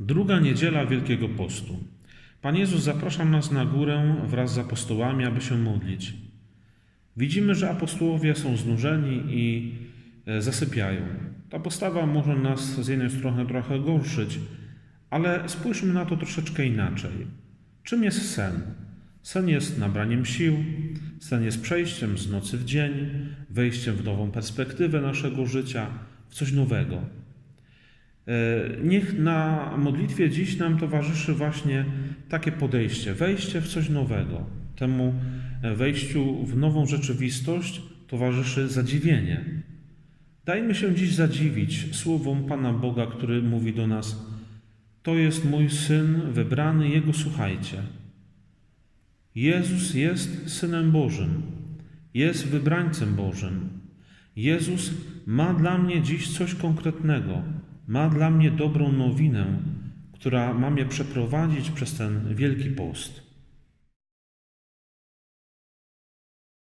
Druga niedziela Wielkiego Postu. Pan Jezus zaprasza nas na górę wraz z apostołami, aby się modlić. Widzimy, że apostołowie są znużeni i e, zasypiają. Ta postawa może nas z jednej strony trochę gorszyć, ale spójrzmy na to troszeczkę inaczej. Czym jest sen? Sen jest nabraniem sił, sen jest przejściem z nocy w dzień, wejściem w nową perspektywę naszego życia, w coś nowego. E, Niech na modlitwie dziś nam towarzyszy właśnie takie podejście, wejście w coś nowego. Temu e, wejściu w nową rzeczywistość towarzyszy zadziwienie. Dajmy się dziś zadziwić słowom Pana Boga, który mówi do nas: To jest mój syn wybrany, jego słuchajcie. Jezus jest synem Bożym, jest wybrańcem Bożym. Jezus ma dla mnie dziś coś konkretnego, ma dla mnie dobrą nowinę, która ma mnie przeprowadzić przez ten wielki post.